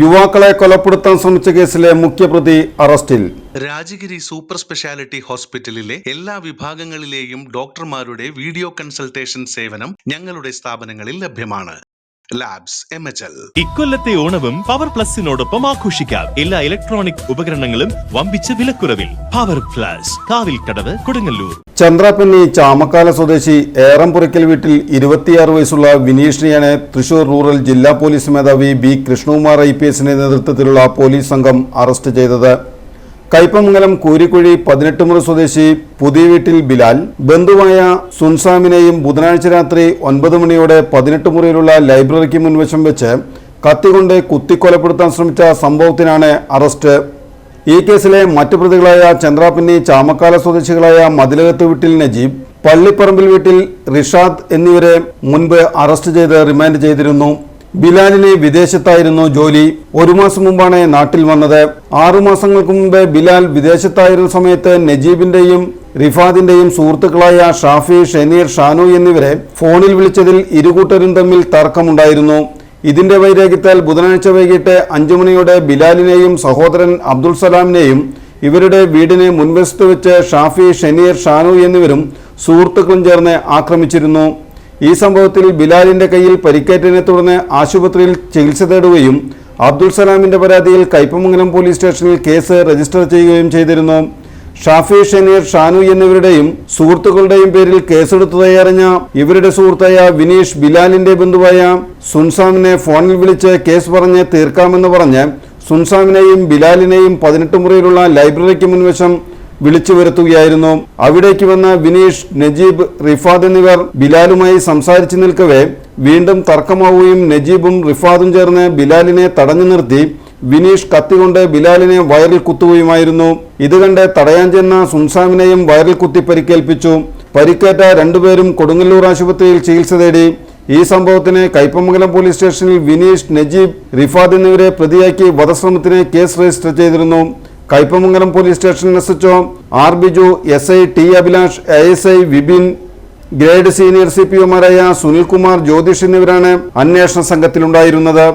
യുവാക്കളെ കൊലപ്പെടുത്താൻ ശ്രമിച്ച കേസിലെ മുഖ്യപ്രതി അറസ്റ്റിൽ. രാജഗിരി സൂപ്പർ സ്പെഷ്യാലിറ്റി ഹോസ്പിറ്റലിലെ എല്ലാ വിഭാഗങ്ങളിലെയും ഡോക്ടർമാരുടെ വീഡിയോ കൺസൾട്ടേഷൻ സേവനം ഞങ്ങളുടെ സ്ഥാപനങ്ങളിൽ ലഭ്യമാണ്. ലാബ്സ് എം എച്ച് എൽ ഇക്കൊല്ലത്തെ ഓണവും പവർ പ്ലസിനോടൊപ്പം ആഘോഷിക്കാം. എല്ലാ ഇലക്ട്രോണിക് ഉപകരണങ്ങളും വമ്പിച്ച വിലക്കുറവിൽ. പവർ പ്ലസ് കാവിൽ കടവ് കൊടുങ്ങല്ലൂർ. ചന്ദ്രാപ്പന്നി ചാമക്കാല സ്വദേശി ഏറംപുറയ്ക്കൽ വീട്ടിൽ ഇരുപത്തിയാറ് വയസ്സുള്ള വിനീഷിനെയാണ് തൃശൂർ റൂറൽ ജില്ലാ പോലീസ് മേധാവി ബി കൃഷ്ണകുമാർ ഐ പി എസിന്റെ നേതൃത്വത്തിലുള്ള പോലീസ് സംഘം അറസ്റ്റ് ചെയ്തത്. കയ്പമംഗലം കൂരിക്കുഴി പതിനെട്ടുമുറ സ്വദേശി പുതിയ വീട്ടിൽ ബിലാൽ ബന്ധുവായ സുൻസാമിനെയും ബുധനാഴ്ച രാത്രി ഒൻപത് മണിയോടെ പതിനെട്ട് മുറിയിലുള്ള ലൈബ്രറിക്ക് മുൻവശം വെച്ച് കത്തികൊണ്ട് കുത്തിക്കൊലപ്പെടുത്താൻ ശ്രമിച്ച സംഭവത്തിനാണ് അറസ്റ്റ്. ഈ കേസിലെ മറ്റു പ്രതികളായ ചന്ദ്രാപിന്നി ചാമക്കാല സ്വദേശികളായ മതിലകത്ത് വീട്ടിൽ നജീബ് പള്ളിപ്പറമ്പിൽ വീട്ടിൽ റിഷാദ് എന്നിവരെ മുൻപ് അറസ്റ്റ് ചെയ്ത് റിമാൻഡ് ചെയ്തിരുന്നു. ബിലാലിന് വിദേശത്തായിരുന്നു ജോലി. ഒരു മാസം മുമ്പാണ് നാട്ടിൽ വന്നത്. ആറു മാസങ്ങൾക്ക് മുമ്പ് ബിലാൽ വിദേശത്തായിരുന്ന സമയത്ത് നജീബിന്റെയും റിഫാദിന്റെയും സുഹൃത്തുക്കളായ ഷാഫി ഷെനീർ ഷാനു എന്നിവരെ ഫോണിൽ വിളിച്ചതിൽ ഇരുകൂട്ടരും തമ്മിൽ തർക്കമുണ്ടായിരുന്നു. ഇതിന്റെ വൈരാഗ്യത്താൽ ബുധനാഴ്ച വൈകിട്ട് അഞ്ചു മണിയോടെ ബിലാലിനെയും സഹോദരൻ അബ്ദുൾ സലാമിനെയും ഇവരുടെ വീടിന് മുൻവശത്ത് വെച്ച് ഷാഫി ഷെനീർ ഷാനു എന്നിവരും സുഹൃത്തുക്കളും ചേർന്ന് ആക്രമിച്ചിരുന്നു. ഈ സംഭവത്തിൽ ബിലാലിന്റെ കയ്യിൽ പരിക്കേറ്റതിനെ തുടർന്ന് ആശുപത്രിയിൽ ചികിത്സ തേടുകയും അബ്ദുൾ സലാമിന്റെ പരാതിയിൽ കയ്പമംഗലം പോലീസ് സ്റ്റേഷനിൽ കേസ് രജിസ്റ്റർ ചെയ്യുകയും ചെയ്തിരുന്നു. ഷാഫി ഷനീർ ഷാനു എന്നിവരുടെയും സുഹൃത്തുക്കളുടെയും പേരിൽ കേസെടുത്തു തയ്യാറിഞ്ഞ ഇവരുടെ സുഹൃത്തായ വിനീഷ് ബിലാലിന്റെ ബന്ധുവായ സുൻസാമിനെ ഫോണിൽ വിളിച്ച് കേസ് പറഞ്ഞ് തീർക്കാമെന്ന് പറഞ്ഞ് സുൻസാമിനെയും ബിലാലിനെയും പതിനെട്ട് മുറിയിലുള്ള ലൈബ്രറിക്ക് മുൻവശം വിളിച്ചു വരുത്തുകയായിരുന്നു. അവിടേക്ക് വന്ന വിനീഷ് നജീബ് റിഫാദ് എന്നിവർ ബിലാലുമായി സംസാരിച്ചു നിൽക്കവേ വീണ്ടും തർക്കമാവുകയും നജീബും റിഫാദും ചേർന്ന് ബിലാലിനെ തടഞ്ഞു നിർത്തി വിനീഷ് കത്തികൊണ്ട് ബിലാലിനെ വയറിൽ കുത്തുകയുമായിരുന്നു. ഇത് കണ്ട് തടയാൻ ചെന്ന സുൻസാമിനെയും വയറിൽ കുത്തി പരിക്കേൽപ്പിച്ചു. പരിക്കേറ്റ രണ്ടുപേരും കൊടുങ്ങല്ലൂർ ആശുപത്രിയിൽ ചികിത്സ തേടി. ഈ സംഭവത്തിന് കൈപ്പമംഗലം പോലീസ് സ്റ്റേഷനിൽ വിനീഷ് നജീബ് റിഫാദ് എന്നിവരെ പ്രതിയാക്കി വധശ്രമത്തിന് കേസ് രജിസ്റ്റർ ചെയ്തിരുന്നു. Kaipamangalam police station S H O R Biju S I T Abhilash A S I Vipin grade senior C P ഒമാരായ Sunilkumar Jyothish എന്നിവരാണ് അന്വേഷണ സംഘത്തിലുണ്ടായിരുന്നത്.